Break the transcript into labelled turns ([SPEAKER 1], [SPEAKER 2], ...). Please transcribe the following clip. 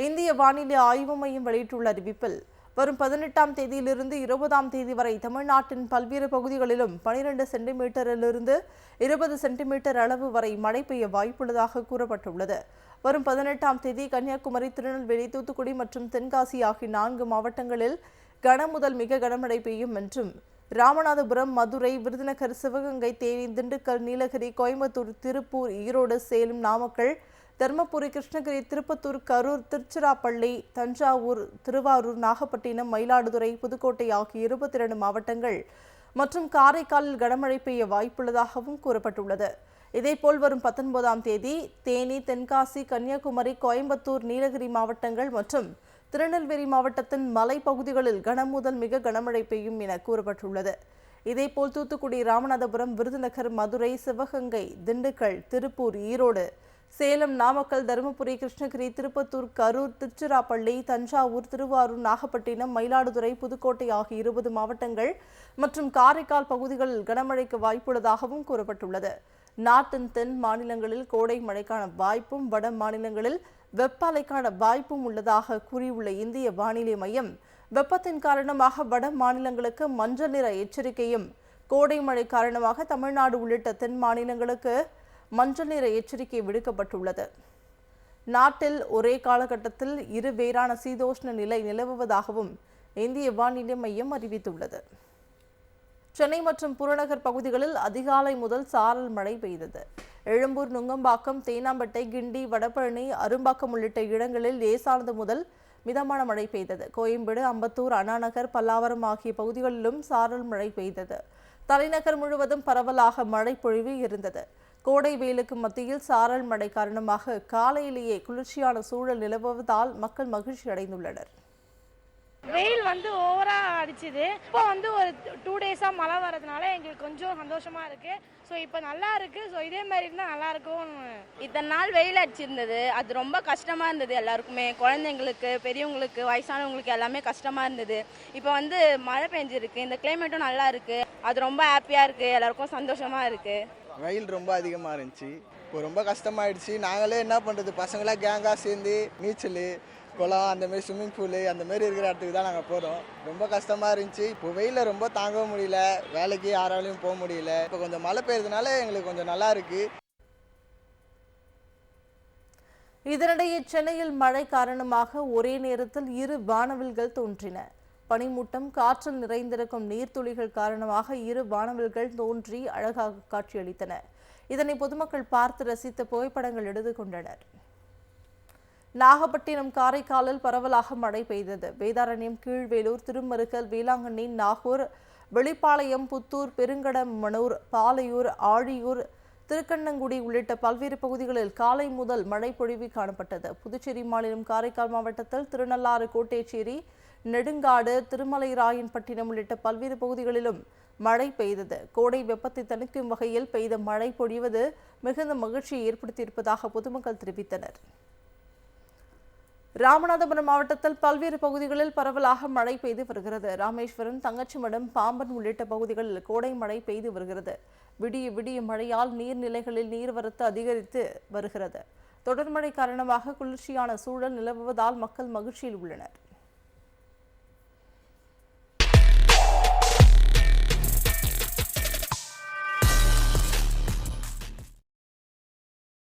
[SPEAKER 1] இந்திய வானிலை ஆய்வு மையம் வெளியிட்டுள்ள அறிவிப்பில் வரும் பதினெட்டாம் தேதியிலிருந்து இருபதாம் தேதி வரை தமிழ்நாட்டின் பல்வேறு பகுதிகளிலும் பனிரெண்டு சென்டிமீட்டரிலிருந்து இருபது சென்டிமீட்டர் அளவு வரை மழை பெய்ய வாய்ப்புள்ளதாக கூறப்பட்டுள்ளது. வரும் பதினெட்டாம் தேதி கன்னியாகுமரி திருநெல்வேலி தூத்துக்குடி மற்றும் தென்காசி ஆகிய நான்கு மாவட்டங்களில் கன முதல் மிக கனமழை பெய்யும் என்றும் ராமநாதபுரம் மதுரை விருதுநகர் சிவகங்கை தேனி திண்டுக்கல் நீலகிரி கோயம்புத்தூர் திருப்பூர் ஈரோடு சேலம் நாமக்கல் தருமபுரி கிருஷ்ணகிரி திருப்பத்தூர் கரூர் திருச்சிராப்பள்ளி தஞ்சாவூர் திருவாரூர் நாகப்பட்டினம் மயிலாடுதுறை புதுக்கோட்டை ஆகிய இருபத்தி இரண்டு மாவட்டங்கள் மற்றும் காரைக்காலில் கனமழை பெய்ய வாய்ப்புள்ளதாகவும் கூறப்பட்டுள்ளது. இதேபோல் வரும் பத்தொன்பதாம் தேதி தேனி தென்காசி கன்னியாகுமரி கோயம்புத்தூர் நீலகிரி மாவட்டங்கள் மற்றும் திருநெல்வேலி மாவட்டத்தின் மலைப்பகுதிகளில் கனமுதல் மிக கனமழை பெய்யும் என கூறப்பட்டுள்ளது. இதேபோல் தூத்துக்குடி ராமநாதபுரம் விருதுநகர் மதுரை சிவகங்கை திண்டுக்கல் திருப்பூர் ஈரோடு சேலம் நாமக்கல் தருமபுரி கிருஷ்ணகிரி திருப்பத்தூர் கரூர் திருச்சிராப்பள்ளி தஞ்சாவூர் திருவாரூர் நாகப்பட்டினம் மயிலாடுதுறை புதுக்கோட்டை ஆகிய இருபது மாவட்டங்கள் மற்றும் காரைக்கால் பகுதிகளில் கனமழைக்கு வாய்ப்புள்ளதாகவும் கூறப்பட்டுள்ளது. நாட்டின் தென் மாநிலங்களில் கோடை மழைக்கான வாய்ப்பும் வட மாநிலங்களில் வெப்ப அலைக்கான வாய்ப்பும் உள்ளதாக கூறியுள்ள இந்திய வானிலை மையம் வெப்பத்தின் காரணமாக வட மாநிலங்களுக்கு மஞ்சள் நிற எச்சரிக்கையும் கோடை மழை காரணமாக தமிழ்நாடு உள்ளிட்ட தென் மாநிலங்களுக்கு மஞ்சள் நிற எச்சரிக்கை விடுக்கப்பட்டுள்ளது. நாட்டில் ஒரே காலகட்டத்தில் இரு வேறான சீதோஷ்ண நிலை நிலவுவதாகவும் இந்திய வானிலை மையம் அறிவித்துள்ளது. சென்னை மற்றும் புறநகர் பகுதிகளில் அதிகாலை முதல் சாரல் மழை பெய்தது. எழும்பூர் நுங்கம்பாக்கம் தேனாம்பட்டை கிண்டி வடபழனி அரும்பாக்கம் உள்ளிட்ட இடங்களில் லேசானது முதல் மிதமான மழை பெய்தது. கோயம்பேடு அம்பத்தூர் அண்ணாநகர் பல்லாவரம் ஆகிய பகுதிகளிலும் சாரல் மழை பெய்தது. தலைநகர் முழுவதும் பரவலாக மழை பொழிவு இருந்தது. கோடை வெயிலுக்கு மத்தியில் சாரல் மழை காரணமாக காலையிலேயே குளிர்ச்சியான சூழல் நிலவுவதால் மக்கள் மகிழ்ச்சி அடைந்துள்ளனர்.
[SPEAKER 2] வெயில் வந்து ஓவரா அடிச்சுது. இப்போ வந்து ஒரு டூ டேஸாக மழை வர்றதுனால எங்களுக்கு கொஞ்சம் சந்தோஷமா இருக்கு. ஸோ இப்போ நல்லா இருக்கு. ஸோ இதே மாதிரி இருந்தால் நல்லா இருக்கும்
[SPEAKER 3] இத்தனை நாள் வெயில் அடிச்சிருந்தது. அது ரொம்ப கஷ்டமா இருந்தது எல்லாருக்குமே. குழந்தைங்களுக்கு பெரியவங்களுக்கு வயசானவங்களுக்கு எல்லாமே கஷ்டமா இருந்தது. இப்போ வந்து மழை பெஞ்சிருக்கு. இந்த கிளைமேட்டும் நல்லா இருக்கு. அது ரொம்ப ஹாப்பியா இருக்கு. எல்லாருக்கும் சந்தோஷமா இருக்கு.
[SPEAKER 4] வெயில் ரொம்ப அதிகமாக இருந்துச்சு. இப்போ ரொம்ப கஷ்டமாயிடுச்சு. நாங்களே என்ன பண்ணுறது பசங்களாம் கேங்காக சேர்ந்து நீச்சல் குளம் அந்தமாரி ஸ்விம்மிங் பூலு அந்தமாரி இருக்கிற இடத்துக்கு தான் நாங்கள் போகிறோம் ரொம்ப கஷ்டமாக இருந்துச்சு. இப்போ வெயிலில் ரொம்ப தாங்கவும் முடியல. வேலைக்கு யாராலையும் போக முடியல. இப்போ கொஞ்சம் மழை பெய்யறதுனால எங்களுக்கு கொஞ்சம் நல்லா இருக்குது
[SPEAKER 1] இதனிடையே சென்னையில் மழை காரணமாக ஒரே நேரத்தில் இரு வானவில்கள் தோன்றின. பனிமூட்டம் காற்றில் நிறைந்திருக்கும் நீர்த்துளிகள் காரணமாக இரு வானவர்கள் தோன்றி அழகாக காட்சியளித்தன. இதனை பொதுமக்கள் பார்த்து ரசித்த புகைப்படங்கள் எடுத்துக் கொண்டனர். நாகப்பட்டினம் காரைக்காலில் பரவலாக மழை பெய்தது. வேதாரண்யம் கீழ்வேலூர் திருமருகல் வேளாங்கண்ணி நாகூர் வெளிப்பாளையம் புத்தூர் பெருங்கடமனூர் பாலையூர் ஆழியூர் திருக்கண்ணங்குடி உள்ளிட்ட பல்வேறு பகுதிகளில் காலை முதல் மழை பொழிவு காணப்பட்டது. புதுச்சேரி மாநிலம் காரைக்கால் மாவட்டத்தில் திருநள்ளாறு கோட்டேச்சேரி நெடுங்காடு திருமலை ராயன்பட்டினம் உள்ளிட்ட பல்வேறு பகுதிகளிலும் மழை பெய்தது. கோடை வெப்பத்தை தணிக்கும் வகையில் பெய்த மழை பொழிவது மிகுந்த மகிழ்ச்சியை ஏற்படுத்தியிருப்பதாக பொதுமக்கள் தெரிவித்தனர். ராமநாதபுரம் மாவட்டத்தில் பல்வேறு பகுதிகளில் பரவலாக மழை பெய்து வருகிறது. ராமேஸ்வரம் தங்கச்சிமடம் பாம்பன் உள்ளிட்ட பகுதிகளில் கோடை மழை பெய்து வருகிறது. விடிய விடிய மழையால் நீர்நிலைகளில் நீர்வரத்து அதிகரித்து வருகிறது. தொடர் மழை காரணமாக குளிர்ச்சியான சூழல் நிலவுவதால் மக்கள் மகிழ்ச்சியில் உள்ளனர்.